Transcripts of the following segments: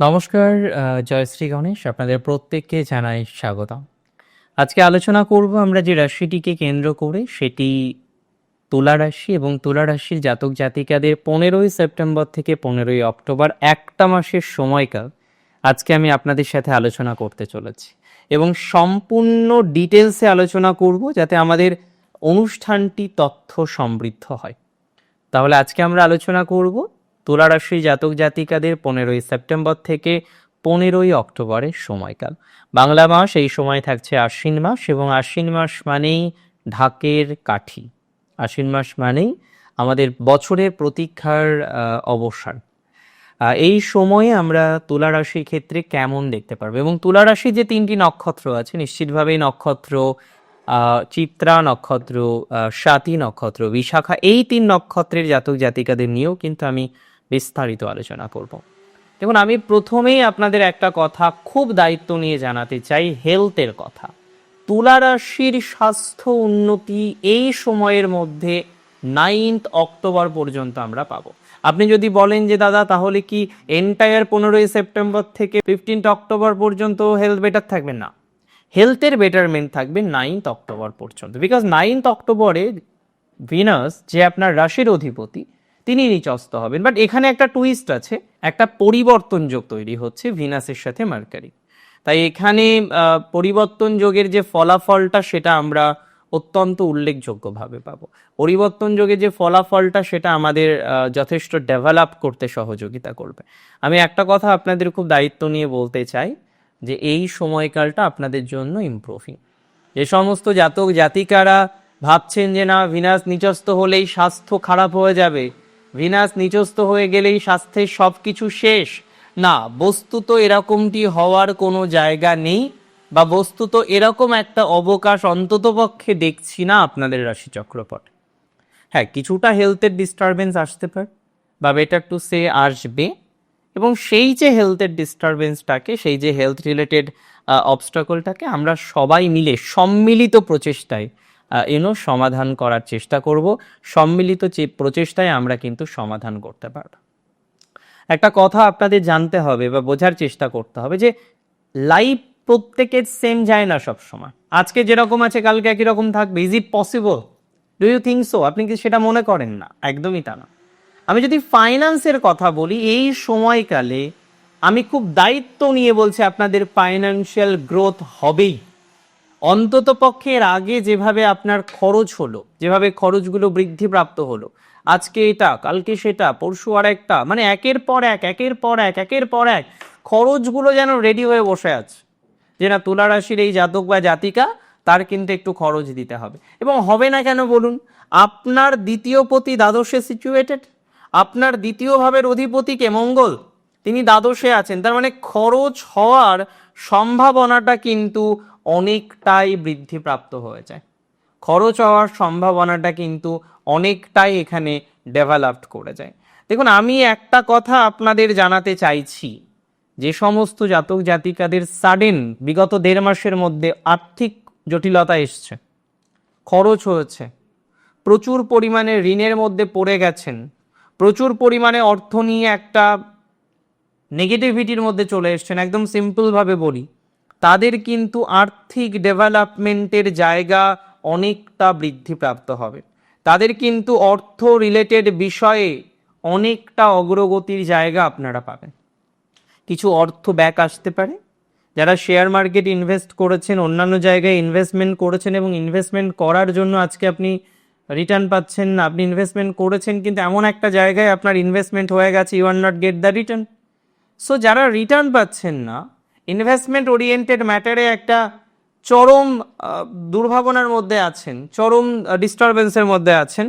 নমস্কার জয়শ্রী গণেশ, আপনাদের প্রত্যেককে জানাই স্বাগতম। আজকে আলোচনা করব আমরা যে রাশিটিকে কেন্দ্র করে, সেটি তুলা রাশি এবং তুলা রাশির জাতক জাতিকাদের পনেরোই সেপ্টেম্বর থেকে পনেরোই অক্টোবর, একটা মাসের সময়কাল আজকে আমি আপনাদের সাথে আলোচনা করতে চলেছি। এবং সম্পূর্ণ ডিটেলসে আলোচনা করব যাতে আমাদের অনুষ্ঠানটি তথ্য সমৃদ্ধ হয়। তাহলে আজকে আমরা আলোচনা করব তুলা রাশি জাতক জাতিকাদের পনেরোই সেপ্টেম্বর থেকে পনেরোই অক্টোবরের সময়কাল। বাংলা মাস এই সময় থাকছে আশ্বিন মাস এবং আশ্বিন মাস মানেই ঢাকের কাঠি। আশ্বিন মাস মানেই আমাদের বছরের প্রতীক্ষার অবসান। এই সময়ে আমরা তুলা রাশির ক্ষেত্রে কেমন দেখতে পারব? এবং তুলা রাশির যে তিনটি নক্ষত্র আছে, নিশ্চিতভাবেই নক্ষত্র চিত্রা নক্ষত্র স্বাতী নক্ষত্র, বিশাখা, এই তিন নক্ষত্রের জাতক জাতিকাদের নিয়েও কিন্তু আমি বিস্তারিত আলোচনা করব। দেখুন, আমি প্রথমেই আপনাদের একটা কথা খুব দায়িত্ব নিয়ে জানাতে চাই, হেলথের কথা। তুলা রাশির স্বাস্থ্য উন্নতি এই সময়ের মধ্যে নাইন্থ অক্টোবর পর্যন্ত আমরা পাবো। আপনি যদি বলেন যে, দাদা, তাহলে কি এন্টায়ার পনেরোই সেপ্টেম্বর থেকে ফিফটিন্থ অক্টোবর পর্যন্ত হেলথ বেটার থাকবে? না। হেলথের বেটারমেন্ট থাকবে নাইন্থ অক্টোবর পর্যন্ত। বিকজ নাইন্থ অক্টোবরে ভিনাস যে আপনার রাশির অধিপতি তিনি নিচস্ত হবেন। বাট এখানে একটা টুইস্ট আছে। একটা পরিবর্তন যোগ তৈরি হচ্ছে ভিনাসের সাথে মার্কারি। তাই এখানে পরিবর্তন যোগের যে ফলাফলটা সেটা আমরা অত্যন্ত উল্লেখযোগ্যভাবে পাবো। পরিবর্তন যোগে যে ফলাফলটা সেটা আমাদের যথেষ্ট ডেভেলপ করতে সহযোগিতা করবে। আমি একটা কথা আপনাদের খুব দায়িত্ব নিয়ে বলতে চাই যে এই সময়কালটা আপনাদের জন্য ইমপ্রুভিং যে সমস্ত জাতক জাতিকারা ভাবছেন যে না, ভিনাস নিচস্থ হলেই স্বাস্থ্য খারাপ হয়ে যাবে। ভিনাস নিচস্থ হয়ে গেলেই স্বাস্থ্যের সব কিছু শেষ। না, বস্তুত এরকমটি হওয়ার কোনো জায়গা নেই বা বস্তুত এরকম একটা অবকাশ অন্ততপক্ষে দেখছি না আপনাদের রাশি চক্রপটে হ্যাঁ কিছুটা হেলথের ডিস্টারবেন্স আসতে পারে, বা বেটার টু সে আসবে, এবং সেই যে হেলথের ডিস্টারবেন্সটাকে সেই যে হেলথ রিলেটেড অবস্টাকলটাকে আমরা সবাই মিলে সম্মিলিত প্রচেষ্টায় এনো সমাধান করার চেষ্টা করব। সম্মিলিত প্রচেষ্টায় আমরা কিন্তু সমাধান করতে পারব। একটা কথা আপনাদের জানতে হবে বা বোঝার চেষ্টা করতে হবে যে লাইফ প্রত্যেকের সেম যায় না সব সময় আজকে যেরকম আছে, কালকে একই রকম থাকবে। Is it possible do you think so আপনি কি সেটা মনে করেন না? একদমই তা না। আমি যদি ফাইন্যান্সের কথা বলি, এই সময়কালে আমি খুব দায়িত্ব নিয়ে বলছি, আপনাদের ফাইন্যান্সিয়াল গ্রোথ হবেই। অন্তত পক্ষে এর আগে যেভাবে আপনার খরচ হলো, যেভাবে খরচগুলো বৃদ্ধিপ্রাপ্ত হলো, আজকে এটা, কালকে সেটা, পরশু আর একটা মানে একের পর এক, একের পর এক, একের পর এক, খরচগুলো যেন রেডি হয়ে বসে আছে। যে না তুলা রাশির এই জাতক বা জাতিকা, তার কিন্তু একটু খরচ দিতে হবে। এবং হবে না কেন বলুন, আপনার দ্বিতীয় পতি দ্বাদশে সিচুয়েটেড আপনার দ্বিতীয় ভাবের অধিপতিকে মঙ্গল তিনি দ্বাদশে আছেন। তার মানে খরচ হওয়ার সম্ভাবনাটা কিন্তু অনেকটাই বৃদ্ধিপ্রাপ্ত হয়ে যায়। খরচ হওয়ার সম্ভাবনাটা কিন্তু অনেকটাই এখানে ডেভেলপড করে যায়। দেখুন, আমি একটা কথা আপনাদের জানাতে চাইছি। যে সমস্ত জাতক জাতিকাদের সাডেন বিগত দেড় মাসের মধ্যে আর্থিক জটিলতা এসছে, খরচ হয়েছে, প্রচুর পরিমাণে ঋণের মধ্যে পড়ে গেছেন, প্রচুর পরিমাণে অর্থ নিয়ে একটা নেগেটিভিটির মধ্যে চলে এসছেন, একদম সিম্পলভাবে বলি। তাদের কিন্তু আর্থিক ডেভেলপমেন্টের জায়গা অনেকটা বৃদ্ধিপ্রাপ্ত হবে। তাদের কিন্তু অর্থ রিলেটেড বিষয়ে অনেকটা অগ্রগতির জায়গা আপনারা পাবেন। কিছু অর্থ ব্যাক আসতে পারে। যারা শেয়ার মার্কেট ইনভেস্ট করেছেন, অন্যান্য জায়গায় ইনভেস্টমেন্ট করেছেন এবং ইনভেস্টমেন্ট করার জন্য আজকে আপনি রিটার্ন পাচ্ছেন না আপনি ইনভেস্টমেন্ট করেছেন, কিন্তু এমন একটা জায়গায় আপনার ইনভেস্টমেন্ট হয়ে গেছে you are not get the return so যারা রিটার্ন পাচ্ছেন না ইনভেস্টমেন্ট ওরিয়েন্টেড ম্যাটারে একটা চরম দুর্ভাবনার মধ্যে আছেন, চরম ডিস্টারবেন্সের মধ্যে আছেন,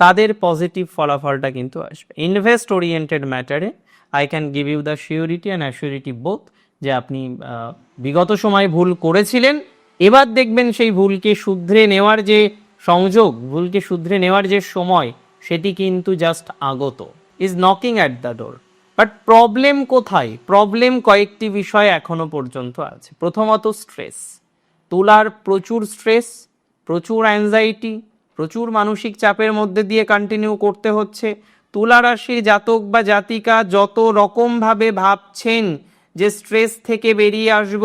তাদের পজিটিভ ফলাফলটা কিন্তু আসবে। Invest oriented ম্যাটারে I can give you the surety and assurity both যে আপনি বিগত সময় ভুল করেছিলেন, এবার দেখবেন সেই ভুলকে শুধরে নেওয়ার যে সংযোগ, ভুলকে শুধরে নেওয়ার যে সময়, সেটি কিন্তু জাস্ট আগত। Is knocking at the door but problem কোথায়? প্রবলেম কয়েকটি বিষয় এখনও পর্যন্ত আছে। প্রথমত স্ট্রেস তুলার প্রচুর স্ট্রেস প্রচুর অ্যাংজাইটি প্রচুর মানসিক চাপের মধ্যে দিয়ে কন্টিনিউ করতে হচ্ছে। তুলা রাশির জাতক বা জাতিকা যত রকমভাবে ভাবছেন যে স্ট্রেস থেকে বেরিয়ে আসব,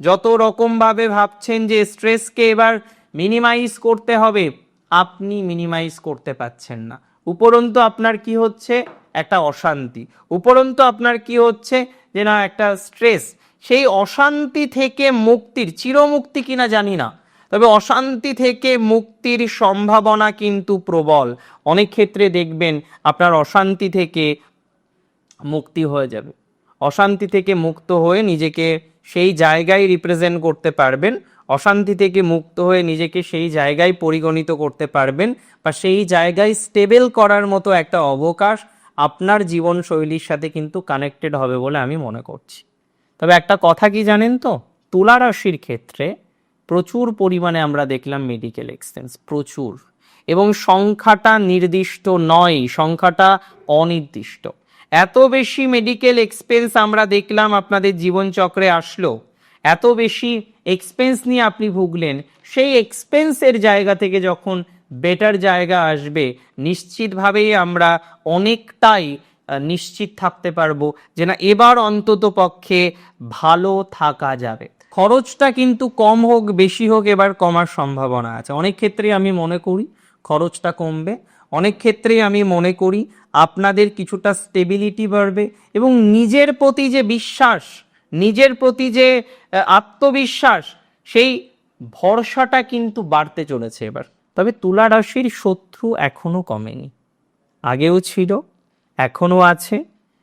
যত রকমভাবে ভাবছেন যে স্ট্রেসকে এবার মিনিমাইজ করতে হবে, আপনি মিনিমাইজ করতে পাচ্ছেন না। উপরন্তু আপনার কি হচ্ছে? একটা অশান্তি। উপরন্তু আপনার কি হচ্ছে? যে না, একটা স্ট্রেস সেই অশান্তি থেকে মুক্তির, চিরমুক্তি কিনা জানি না। তবে অশান্তি থেকে মুক্তির সম্ভাবনা কিন্তু প্রবল। অনেক ক্ষেত্রে দেখবেন আপনার অশান্তি থেকে মুক্তি হয়ে যাবে। অশান্তি থেকে মুক্ত হয়ে নিজেকে সেই জায়গায় রিপ্রেজেন্ট করতে পারবেন। অশান্তি থেকে মুক্ত হয়ে নিজেকে সেই জায়গায় পরিগণিত করতে পারবেন বা সেই জায়গায় স্টেবল করার মতো একটা অবকাশ আপনার জীবনশৈলীর সাথে কিন্তু কানেক্টেড হবে বলে আমি মনে করছি। তবে একটা কথা কি জানেন তো? তুলা রাশির ক্ষেত্রে প্রচুর পরিমাণে আমরা দেখলাম মেডিকেল এক্সপেন্স প্রচুর। এবং সংখ্যাটা নির্দিষ্ট নয়, সংখ্যাটা অনির্দিষ্ট। এত বেশি মেডিকেল এক্সপেন্স আমরা দেখলাম আপনাদের জীবনচক্রে আসলো। এত বেশি এক্সপেন্স নিয়ে আপনি ভুগলেন, সেই এক্সপেন্সের জায়গা থেকে যখন বেটার জায়গা আসবে। নিশ্চিতভাবেই আমরা অনেকটাই নিশ্চিত থাকতে পারব যে না, এবার অন্তত পক্ষে ভালো থাকা যাবে। খরচটা কিন্তু কম হোক, বেশি হোক, এবার কমার সম্ভাবনা আছে। অনেক ক্ষেত্রেই আমি মনে করি খরচটা কমবে। অনেক ক্ষেত্রেই আমি মনে করি আপনাদের কিছুটা স্টেবিলিটি বাড়বে এবং নিজের প্রতি যে বিশ্বাস, নিজের প্রতি যে আত্মবিশ্বাস, সেই ভরসাটা কিন্তু বাড়তে চলেছে এবার। তবে তুলা রাশির শত্রু এখনও কমেনি। আগেও ছিল এখনও আছে।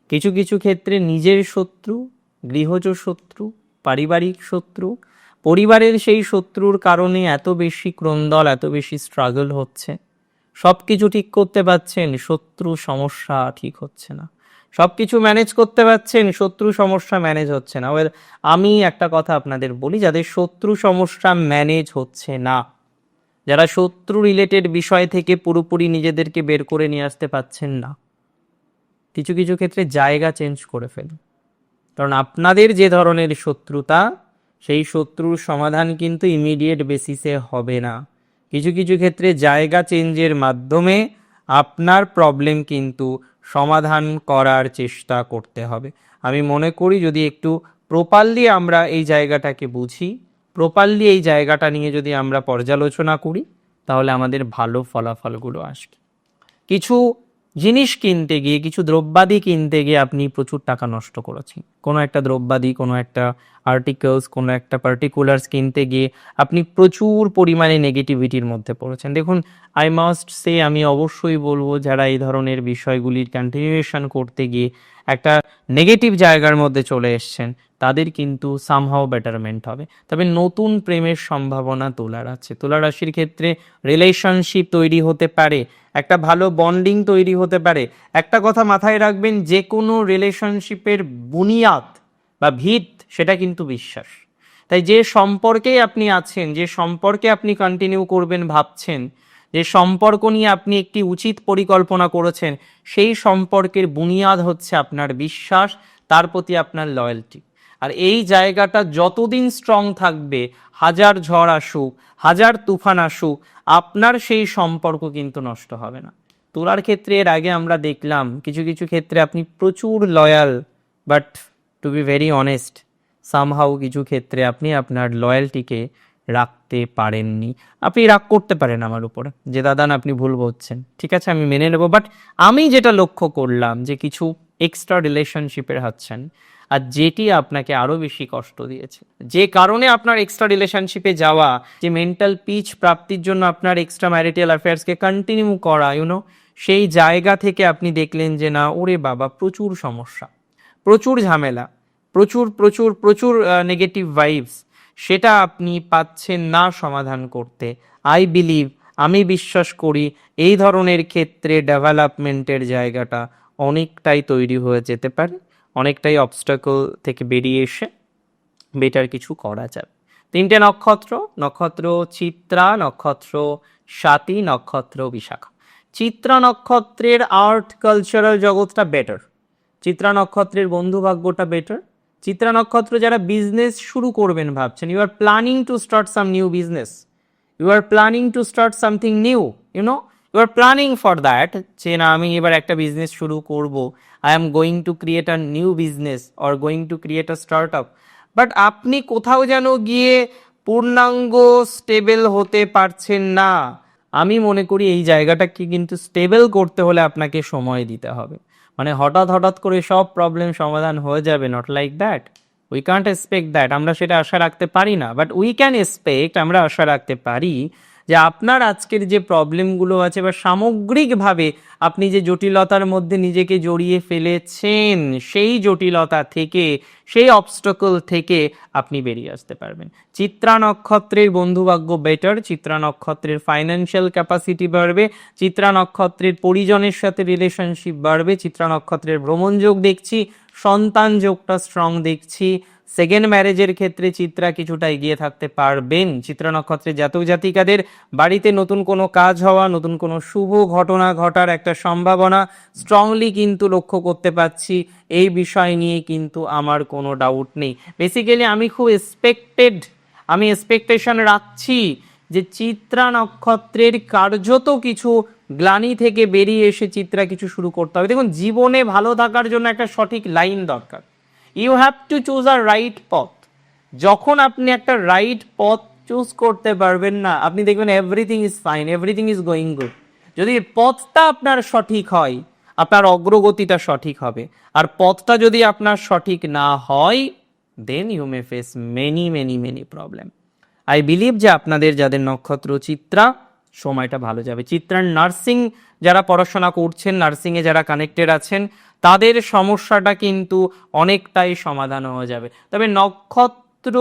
কিছু কিছু ক্ষেত্রে নিজের শত্রু, গৃহজ শত্রু, পারিবারিক শত্রু, পরিবারের সেই শত্রুর কারণে এত বেশি ক্রন্দল, এত বেশি স্ট্রাগল হচ্ছে। সব কিছু ঠিক করতে পারছেন, শত্রু সমস্যা ঠিক হচ্ছে না। সব কিছু ম্যানেজ করতে পারছেন, শত্রু সমস্যা ম্যানেজ হচ্ছে না। আমি একটা কথা আপনাদের বলি, যাদের শত্রু সমস্যা ম্যানেজ হচ্ছে না যারা শত্রু রিলেটেড বিষয় থেকে পুরোপুরি নিজেদেরকে বের করে নিয়ে আসতে পাচ্ছেন না। কিছু কিছু ক্ষেত্রে জায়গা চেঞ্জ করে ফেলুন। কারণ আপনাদের যে ধরনের শত্রুতা, সেই শত্রুর সমাধান কিন্তু ইমিডিয়েট বেসিসে হবে না। কিছু কিছু ক্ষেত্রে জায়গা চেঞ্জের মাধ্যমে আপনার প্রবলেম কিন্তু সমাধান করার চেষ্টা করতে হবে। আমি মনে করি যদি একটু প্রপারলি আমরা এই জায়গাটাকে বুঝি প্রপারলি এই জায়গাটা নিয়ে যদি আমরা পর্যালোচনা করি, তাহলে আমাদের ভালো ফলাফলগুলো আসবে। কিছু জিনিস কিনতে গিয়ে, কিছু দ্রব্যাদি কিনতে গিয়ে আপনি প্রচুর টাকা নষ্ট করেছেন। কোনো একটা দ্রব্যাদি, কোনো একটা আর্টিকেলস কোনো একটা পার্টিকুলার্স কিনতে গিয়ে আপনি প্রচুর পরিমাণে নেগেটিভিটির মধ্যে পড়েছেন। দেখুন আই মাস্ট সে আমি অবশ্যই বলব, যারা এই ধরনের বিষয়গুলির কন্টিনিউয়েশন করতে গিয়ে একটা নেগেটিভ জায়গার মধ্যে চলে এসছেন, তাদের কিন্তু সামহাও বেটারমেন্ট হবে। তবে নতুন প্রেমের সম্ভাবনা তোলার আছে। তুলা রাশির ক্ষেত্রে রিলেশনশিপ তৈরি হতে পারে, একটা ভালো বন্ডিং তৈরি হতে পারে। একটা কথা মাথায় রাখবেন যে কোনো রিলেশনশিপের বুনিয়াদ বা ভিত, সেটা কিন্তু বিশ্বাস। তাই যে সম্পর্কে আপনি আছেন, যে সম্পর্কে আপনি কন্টিনিউ করবেন, ভাবছেন যে সম্পর্ক নিয়ে আপনি একটি উচিত পরিকল্পনা করেছেন, সেই সম্পর্কের বুনিয়াদ হচ্ছে আপনার বিশ্বাস, তার প্রতি আপনার লয়্যালটি আর এই জায়গাটা যতদিন স্ট্রং থাকবে, হাজার ঝড় আসুক, হাজার তুফান আসুক, আপনার সেই সম্পর্ক কিন্তু নষ্ট হবে না। তোলার ক্ষেত্রে এর আগে আমরা দেখলাম, কিছু কিছু ক্ষেত্রে আপনি প্রচুর loyal but to be very honest somehow কিছু ক্ষেত্রে আপনি আপনার লয়্যালটিকে রাখতে পারেননি। আপনি রাগ করতে পারেন আমার উপরে যে দাদান আপনি ভুল বলছেন। ঠিক আছে, আমি মেনে নেব। বাট আমি যেটা লক্ষ্য করলাম যে, কিছু এক্সট্রা রিলেশনশিপের হাতছেন আর যেটি আপনাকে আরও বেশি কষ্ট দিয়েছে। যে কারণে আপনার এক্সট্রা রিলেশনশিপে যাওয়া, যে মেন্টাল পিচ প্রাপ্তির জন্য আপনার এক্সট্রা ম্যারিটাল অ্যাফেয়ার্সকে কন্টিনিউ করা ইউনো সেই জায়গা থেকে আপনি দেখলেন যে, না, ওরে বাবা, প্রচুর সমস্যা, প্রচুর ঝামেলা, প্রচুর প্রচুর প্রচুর নেগেটিভ ভাইবস সেটা আপনি পাচ্ছেন না সমাধান করতে। আই বিলিভ আমি বিশ্বাস করি এই ধরনের ক্ষেত্রে ডেভেলপমেন্টের জায়গাটা অনেকটাই তৈরি হয়ে যেতে পারে, অনেকটাই অবস্টাকল থেকে বেরিয়ে এসে বেটার কিছু করা যাবে। তিনটে নক্ষত্র নক্ষত্র চিত্রা, নক্ষত্র স্বাতি নক্ষত্র বিশাখা। চিত্রা নক্ষত্রের আর্ট কালচারাল জগৎটা বেটার চিত্রা নক্ষত্রের বন্ধু ভাগ্যটা বেটার চিত্রা নক্ষত্র যারা বিজনেস শুরু করবেন ভাবছেন you are planning to start some new business you are planning to start something new you know you are planning for that যে না, আমি এবার একটা বিজনেস শুরু করব। I am going to create a new business or going to create a start up but আপনি কোথাও যেন গিয়ে পূর্ণাঙ্গ স্টেবল হতে পারছেন না। আমি মনে করি এই জায়গাটাকে কিন্তু স্টেবল করতে হলে আপনাকে সময় দিতে হবে। মানে হঠাৎ হঠাৎ করে সব প্রবলেম সমাধান হয়ে যাবে not like that we can't expect that আমরা সেটা আশা রাখতে পারি না বাট উই ক্যান এক্সপেক্ট আমরা আশা রাখতে পারি যে আপনার আজকের যে প্রবলেমগুলো আছে বা সামগ্রিকভাবে আপনি যে জটিলতার মধ্যে নিজেকে জড়িয়ে ফেলেছেন, সেই জটিলতা থেকে, সেই অবস্টকল থেকে আপনি বেরিয়ে আসতে পারবেন। চিত্রা নক্ষত্রের বন্ধুভাগ্য বেটার চিত্রা নক্ষত্রের ফাইন্যান্সিয়াল ক্যাপাসিটি বাড়বে, চিত্রা নক্ষত্রের পরিজনের সাথে রিলেশনশিপ বাড়বে, চিত্রা নক্ষত্রের ভ্রমণযোগ দেখছি সন্তান যোগটা স্ট্রং দেখছি। সেকেন্ড ম্যারেজের ক্ষেত্রে চিত্রা কিছুটা এগিয়ে থাকতে পারবেন। চিত্রা নক্ষত্রের জাতক জাতিকাদের বাড়িতে নতুন কোনো কাজ হওয়া, নতুন কোনো শুভ ঘটনা ঘটার একটা সম্ভাবনা স্ট্রংলি কিন্তু লক্ষ্য করতে পারছি। এই বিষয় নিয়ে কিন্তু আমার কোনো ডাউট নেই। বেসিক্যালি আমি খুব এক্সপেক্টেড আমি এক্সপেকটেশন রাখছি যে চিত্রা নক্ষত্রের কার্যত কিছু গ্লানি থেকে বেরিয়ে এসে চিত্রা কিছু শুরু করতে হবে। দেখুন, জীবনে ভালো থাকার জন্য একটা সঠিক লাইন দরকার। You have to choose a right পথ যখন আপনি একটা রাইট পথ চুজ করতে পারবেন না, আপনি দেখবেন everything is fine everything is going good যদি পথটা আপনার সঠিক হয়, আপনার অগ্রগতিটা সঠিক হবে। আর পথটা যদি আপনার সঠিক না হয় then you may face many many many problem I believe যে আপনাদের, যাদের নক্ষত্র চিত্রা সময়টা ভালো যাবে। চিত্রার নার্সিং যারা পড়াশোনা করছেন নার্সিংয়ে যারা কানেক্টেড আছেন, তাদের সমস্যাটা কিন্তু অনেকটাই সমাধান হয়ে যাবে। তবে নক্ষত্র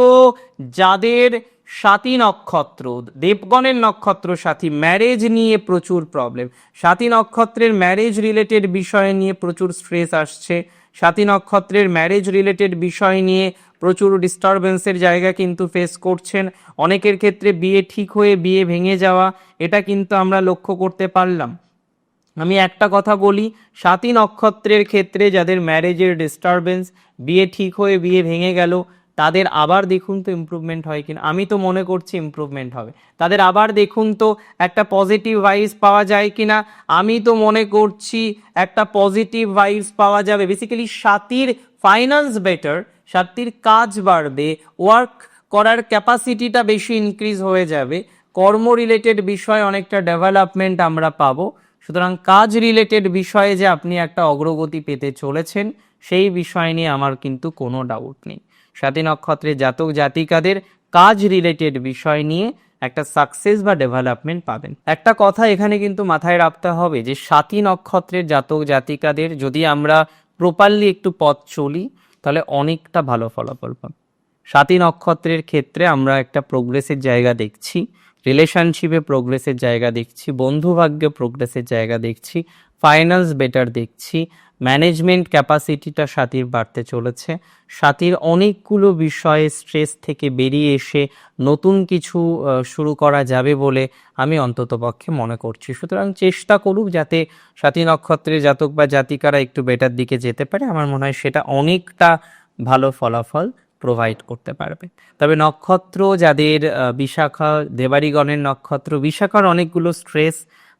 যাদের সাথী নক্ষত্র, দেবগণের নক্ষত্র সাথী ম্যারেজ নিয়ে প্রচুর প্রবলেম সাথী নক্ষত্রের ম্যারেজ রিলেটেড বিষয় নিয়ে প্রচুর স্ট্রেস আসছে। সাথী নক্ষত্রের ম্যারেজ রিলেটেড বিষয় নিয়ে প্রচুর ডিস্টারবেন্সের জায়গা কিন্তু ফেস করছেন। অনেকের ক্ষেত্রে বিয়ে ঠিক হয়ে বিয়ে ভেঙে যাওয়া, এটা কিন্তু আমরা লক্ষ্য করতে পারলাম। আমি একটা কথা বলি, সাতই নক্ষত্রের ক্ষেত্রে যাদের ম্যারেজের ডিস্টারবেন্স বিয়ে ঠিক হয়ে বিয়ে ভেঙে গেল, তাদের আবার দেখুন তো ইমপ্রুভমেন্ট হয় কিনা। আমি তো মনে করছি ইমপ্রুভমেন্ট হবে। তাদের আবার দেখুন তো একটা পজিটিভ ভাইবস পাওয়া যায় কিনা। আমি তো মনে করছি একটা পজিটিভ ভাইবস পাওয়া যাবে। বেসিক্যালি সাতির ফাইন্যান্স বেটার সাতির কাজ বাড়বে ওয়ার্ক করার ক্যাপাসিটিটা বেশি ইনক্রিজ হয়ে যাবে। কর্ম রিলেটেড বিষয় অনেকটা ডেভেলপমেন্ট আমরা পাবো। সুতরাং কাজ রিলেটেড বিষয়ে যে আপনি একটা অগ্রগতি পেতে চলেছেন, সেই বিষয় নিয়ে আমার কিন্তু কোনো ডাউট নেই। সাথী নক্ষত্রের জাতক জাতিকাদের কাজ রিলেটেড বিষয় নিয়ে একটা সাকসেস বা ডেভেলপমেন্ট পাবেন। একটা কথা এখানে কিন্তু মাথায় রাখতে হবে যে সাতী নক্ষত্রের জাতক জাতিকাদের যদি আমরা প্রপারলি একটু পথ চলি তাহলে অনেকটা ভালো ফলাফল পাব। সাতই নক্ষত্রের ক্ষেত্রে আমরা একটা প্রোগ্রেসের জায়গা দেখছি রিলেশনশিপে প্রোগ্রেসের জায়গা দেখছি, বন্ধুভাগ্যে প্রোগ্রেসের জায়গা দেখছি ফাইন্যান্স বেটার দেখছি। ম্যানেজমেন্ট ক্যাপাসিটিটা সাথীর বাড়তে চলেছে। সাথীর অনেকগুলো বিষয়ে স্ট্রেস থেকে বেরিয়ে এসে নতুন কিছু শুরু করা যাবে বলে আমি অন্ততপক্ষে মনে করছি। সুতরাং চেষ্টা করুক যাতে সাথী নক্ষত্রের জাতক বা জাতিকারা একটু বেটার দিকে যেতে পারে। আমার মনে হয় সেটা অনেকটা ভালো ফলাফল প্রোভাইড করতে পারবে। তবে নক্ষত্র যাদের বিশাখা, দেবারিগণের নক্ষত্র, বিশাখার অনেকগুলো স্ট্রেস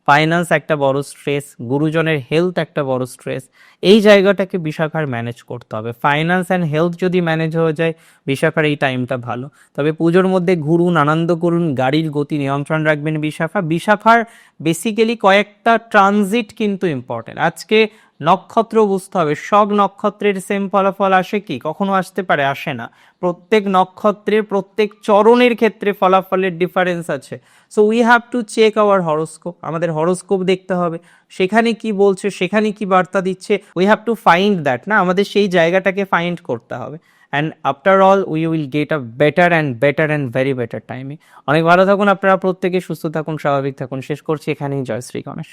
ফাইন্যান্স একটা বড় স্ট্রেস গুরুজনের হেলথ একটা বড় স্ট্রেস এই জায়গাটাকে বিশাখার ম্যানেজ করতে হবে। ফাইন্যান্স অ্যান্ড হেলথ যদি ম্যানেজ হয়ে যায়, বিশাখার এই টাইমটা ভালো। তবে পুজোর মধ্যে ঘুরুন আনন্দ করুন, গাড়ির গতি নিয়ন্ত্রণ রাখবেন বিশাখা। বিশাখার বেসিক্যালি কয়েকটা ট্রানজিট কিন্তু ইম্পর্টেন্ট আজকে নক্ষত্র বুঝতে হবে। সব নক্ষত্রের সেম ফলাফল আসে কি? কখনো আসতে পারে, আসে না। প্রত্যেক নক্ষত্রের প্রত্যেক চরণের ক্ষেত্রে ফলাফলের ডিফারেন্স আছে। So we have to check our horoscope আমাদের হরোস্কোপ দেখতে হবে। সেখানে কি বলছে, সেখানে কি বার্তা দিচ্ছে? We have to find that না? আমাদের সেই জায়গাটাকে ফাইন্ড করতে হবে। And after all we will get a better and better and very better টাইমে অনেক ভালো থাকুন আপনারা, প্রত্যেকে সুস্থ থাকুন, স্বাভাবিক থাকুন। শেষ করছি এখানেই। জয় শ্রী গণেশ।